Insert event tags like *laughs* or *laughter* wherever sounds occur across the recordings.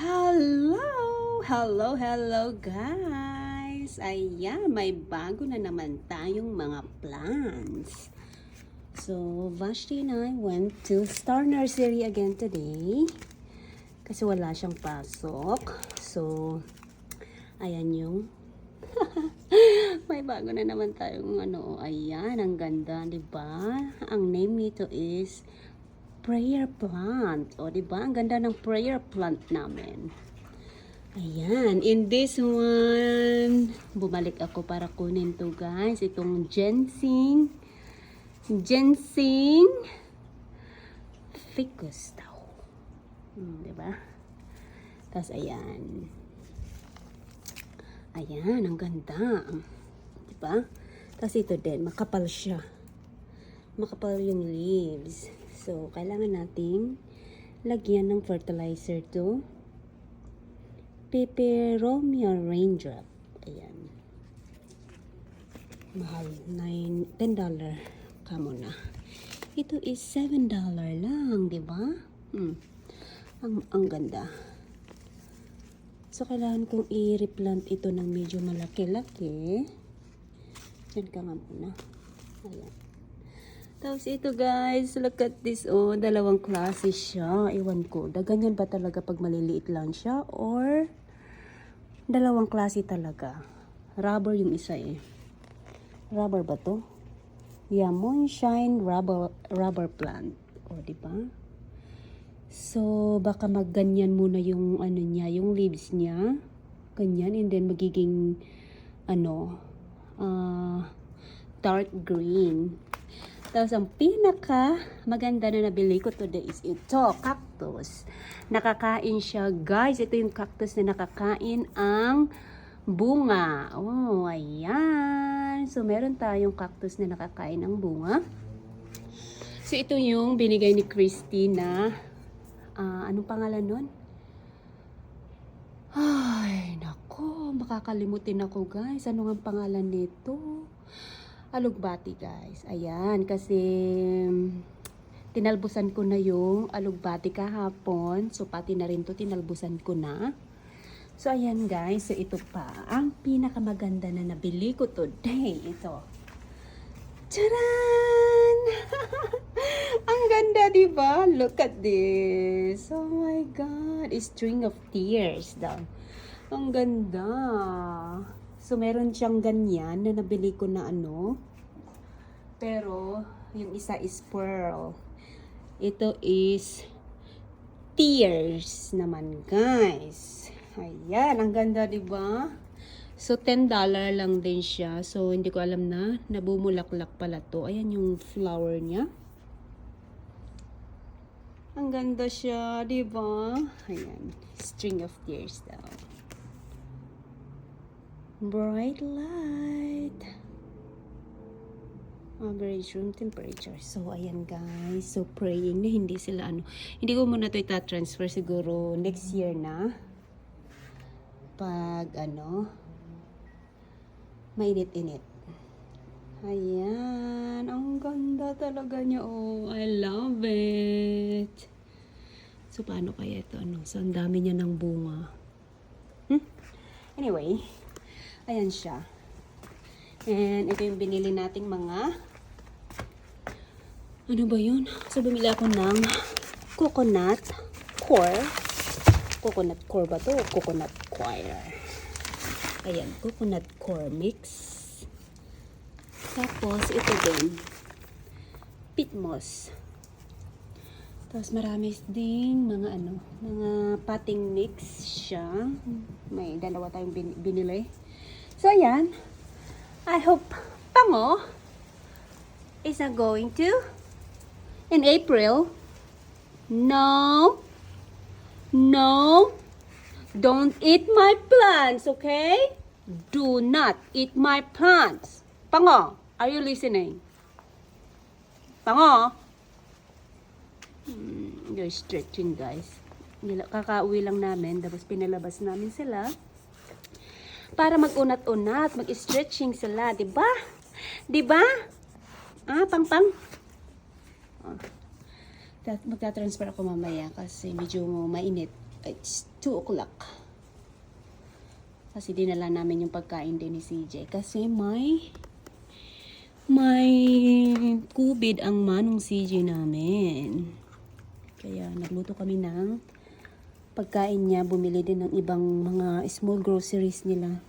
Hello! Hello, hello guys! Ayan, may bago na naman tayong mga plans. So, Vashti and I went to Star Nursery again today. Kasi wala siyang pasok. So, ayan yung *laughs* may bago na naman tayong ano. Ayan, ang ganda, di ba? Ang name nito is prayer plant. O, di ba? Ang ganda ng prayer plant namin. Ayan. In this one, bumalik ako para kunin to guys. Itong ginseng. Ginseng. Ficus daw. Hmm, di ba? Tapos, ayan. Ayan, ang ganda. Di ba? Tapos ito din, makapal siya makapal yung leaves. So, kailangan nating lagyan ng fertilizer to Peperomia raindrop. Ayan. Mahal. Nine, $10 dollar kamo na. Ito is $7 dollar lang, di ba? Hmm. Ang, ang ganda. So, kailangan kong i-replant ito ng medyo malaki-laki. Yan ka nga muna. Ayan. Tapos ito guys, look at this oh, dalawang klase siya. Iwan ko, da ganyan ba talaga pag maliliit lang siya or dalawang klase talaga. Rubber yung isa eh. Rubber ba to? Yeah, moonshine rubber rubber plant. O, di ba? So, baka magganyan muna yung ano niya, yung leaves niya. Ganyan and then magiging ano, ah dark green. Tapos ang pinaka maganda na nabili ko today is ito, cactus. Nakakain siya, guys. Ito yung cactus na nakakain ang bunga. Oh, ayan. So, meron tayong cactus na nakakain ang bunga. So, ito yung binigay ni Christy na, ah, anong pangalan nun? Ay, nako, makakalimutin ako guys. Ano nga ang pangalan nito? Alugbati guys. Ayan, kasi mm, tinalbusan ko na yung alugbati kahapon. So, pati na rin to tinalbusan ko na. So, ayan guys. So, ito pa. Ang pinakamaganda na nabili ko today. Ito. Charan! *laughs* Ang ganda, di ba? Look at this. Oh my God. A string of tears daw. Ang ganda. So, meron siyang ganyan na nabili ko na ano. Pero, yung isa is pearl. Ito is tears naman, guys. Ayan, ang ganda, di ba? So, $10 lang din siya. So, hindi ko alam na nabumulaklak pala to. Ayan yung flower niya. Ang ganda siya, di ba? Ayan, string of tears daw. Bright light. Average room temperature. So, ayan guys. So, praying na hindi sila ano. Hindi ko muna ito ita-transfer siguro next year na. Pag ano, mainit-init. Ayan. Ang ganda talaga niya. Oh, I love it. So, paano kaya ito? Ano? So, ang dami niya ng bunga. Hmm? Anyway, ayan siya. And ito yung binili nating mga ano ba yun? So, bumili ako ng coconut core. Coconut core ba to? Coconut core. Ayan, coconut core mix. Tapos, ito din. Peat moss. Tapos, marami din mga ano, mga potting mix siya. May dalawa tayong bin- binili. So, ayan. I hope pango is not going to in April. No. No. Don't eat my plants, okay? Do not eat my plants. Pango, are you listening? Pango? Hmm, you're stretching, guys. Kakauwi lang namin, tapos pinalabas namin sila para mag-unat-unat, mag-stretching sila, 'di ba? 'Di ba? Ah, pang-pang. Oh. Tat- Magta-transfer ako mamaya kasi medyo mainit. It's 2 o'clock. Kasi dinala namin yung pagkain din ni CJ. Kasi may may kubid ang manong CJ namin. Kaya nagluto kami ng pagkain niya. Bumili din ng ibang mga small groceries nila.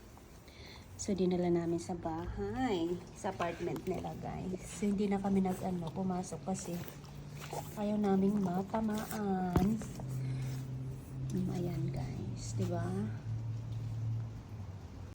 So, dinala namin sa bahay. Sa apartment nila, guys. So, hindi na kami nag, ano, pumasok kasi ayaw naming matamaan. Mm, Ayan, guys. ba?